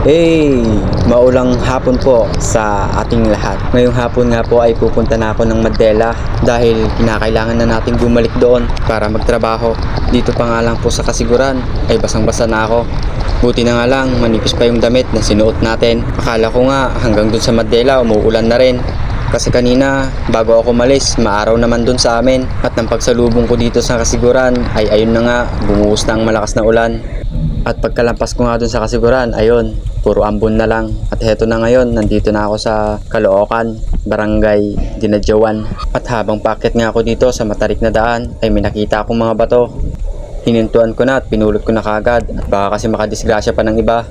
Hey, maulang hapon po sa ating lahat. Ngayong hapon nga po ay pupunta na ako ng Mandela dahil kinakailangan na nating bumalik doon para magtrabaho. Dito pa nga lang po sa kasiguran ay basang-basa na ako. Buti na nga lang manipis pa yung damit na sinuot natin. Akala ko nga hanggang doon sa Mandela umuulan na rin. Kasi kanina, bago ako malis, maaraw naman dun sa amin. At nang pagsalubong ko dito sa kasiguran, ay ayun na nga, bumuhos na ang malakas na ulan. At pagkalampas ko nga dun sa kasiguran, ayun, puro ambon na lang. At heto na ngayon, nandito na ako sa Caloocan, Barangay Dinadjawan. At habang packet nga ako dito sa matarik na daan, ay may nakita akong mga bato. Hinintuan ko na at pinulot ko na kagad at baka kasi makadisgrasya pa ng iba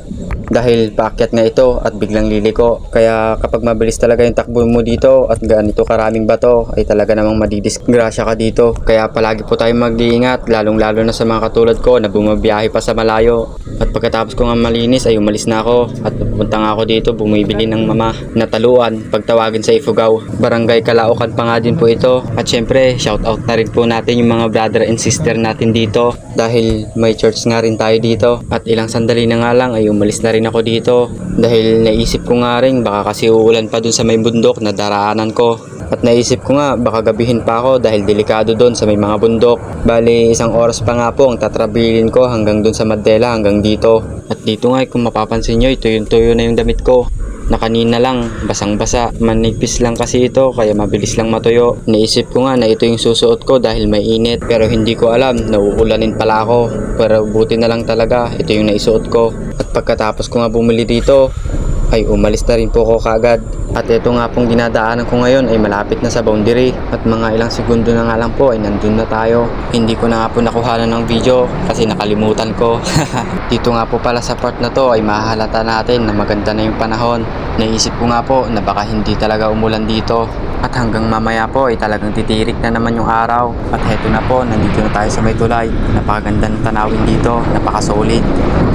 dahil paakyat nga ito at biglang liliko. Kaya kapag mabilis talaga yung takbo mo dito at ganito karaming bato ay talaga namang madidisgrasya ka dito. Kaya palagi po tayong mag-iingat lalong lalo na sa mga katulad ko na bumabiyahe pa sa malayo. At pagkatapos ko nga malinis ay umalis na ako at pupunta nga ako dito bumibili ng mama na taluan pagtawagin sa Ifugao. Barangay Caloocan pa nga din po ito. At syempre shout out na rin po natin yung mga brother and sister natin dito dahil may church nga rin tayo dito. At ilang sandali na nga lang ay umalis na rin ako dito dahil naisip ko nga rin baka kasi uulan pa dun sa may bundok na daraanan ko. At naisip ko nga baka gabihin pa ako dahil delikado doon sa may mga bundok. Bali isang oras pa nga po ang tatrabilin ko hanggang doon sa Mandela hanggang dito. At dito nga kung mapapansin nyo ito yung tuyo na yung damit ko na kanina lang. Basang-basa manipis lang kasi ito kaya mabilis lang matuyo. Naisip ko nga na ito yung susuot ko dahil may init pero hindi ko alam na uulanin pala ako. Pero buti na lang talaga ito yung naisuot ko. At pagkatapos ko nga bumili dito ay umalis na rin po ako kagad at ito nga pong dinadaanan ko ngayon ay malapit na sa boundary at mga ilang segundo na nga lang po ay nandun na tayo. Hindi ko na nga po nakuha ng video kasi nakalimutan ko. Dito nga po pala sa part na to ay mahalata natin na maganda na yung panahon. Naisip ko nga po na baka hindi talaga umulan dito. At hanggang mamaya po ay talagang titirik na naman yung araw. At heto na po, nandito na tayo sa may tulay. Napakaganda ng tanawin dito, napakasolid.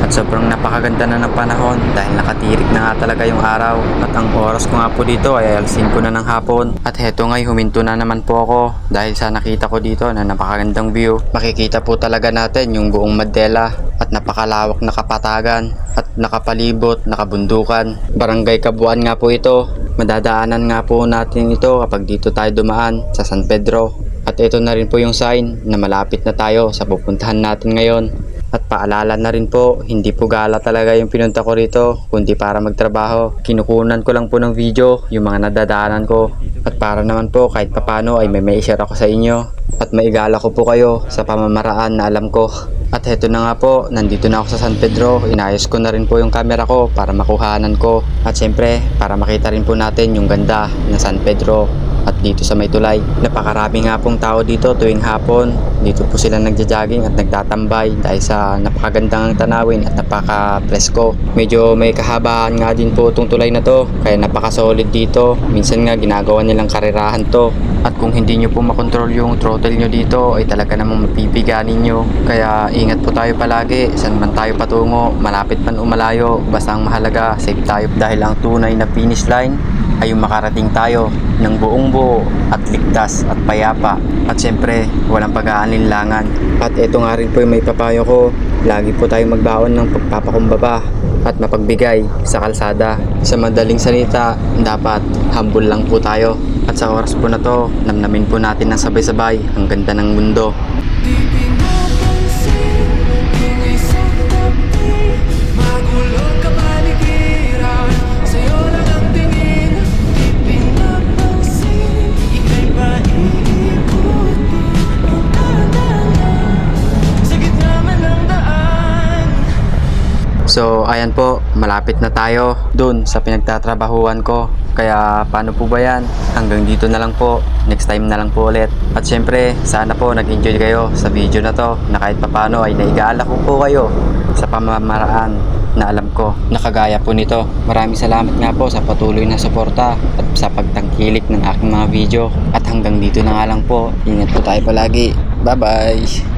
At sobrang napakaganda na ng panahon dahil nakatirik na nga talaga yung araw. At ang oras ko nga po dito ay alas 5 na ng hapon. At heto nga'y huminto na naman po ako dahil sa nakita ko dito na napakagandang view. Makikita po talaga natin yung buong Mandela at napakalawak na kapatagan at nakapalibot, nakabundukan. Barangay Kabuan nga po ito. Madadaanan nga po natin ito kapag dito tayo dumaan sa San Pedro. At ito na rin po yung sign na malapit na tayo sa pupuntahan natin ngayon. At paalala na rin po, hindi po gala talaga yung pinunta ko rito, kundi para magtrabaho. Kinukunan ko lang po ng video yung mga nadadaanan ko. At para naman po kahit papano ay may may share ako sa inyo. At maigala ko po kayo sa pamamaraan na alam ko. At heto na nga po, nandito na ako sa San Pedro. Inayos ko na rin po yung camera ko para makuhanan ko. At syempre, para makita rin po natin yung ganda ng San Pedro at dito sa may tulay. Napakarami nga pong tao dito tuwing hapon. Dito po sila nagja-jogging at nagtatambay dahil sa napakagandang tanawin at napaka-presko. Medyo may kahabaan nga din po itong tulay na to kaya napaka-solid dito. Minsan nga ginagawa nilang karerahan to. At kung hindi nyo po makontrol yung throttle nyo dito ay talaga namang mapipiganin nyo. Kaya ingat po tayo palagi saan man tayo patungo, malapit man umalayo. Basta ang mahalaga, safe tayo dahil ang tunay na finish line ay makarating tayo ng buong buo at ligtas at payapa. At syempre, walang pag-aalinlangan. At ito nga rin po yung may papayo ko. Lagi po tayong magbaon ng pagpapakumbaba at mapagbigay sa kalsada. Sa madaling salita, dapat humble lang po tayo. At sa oras po na to, namnamin po natin ng sabay-sabay ang ganda ng mundo. So, ayan po, malapit na tayo dun sa pinagtatrabahuan ko. Kaya paano po ba yan? Hanggang dito na lang po. Next time na lang po ulit. At syempre, sana po nag-enjoy kayo sa video na to na kahit papano ay naigala ko po kayo sa pamamaraan na alam ko nakagaya po nito. Maraming salamat nga po sa patuloy na suporta at sa pagtangkilik ng aking mga video. At hanggang dito na nga lang po. Ingat po tayo palagi. Bye-bye!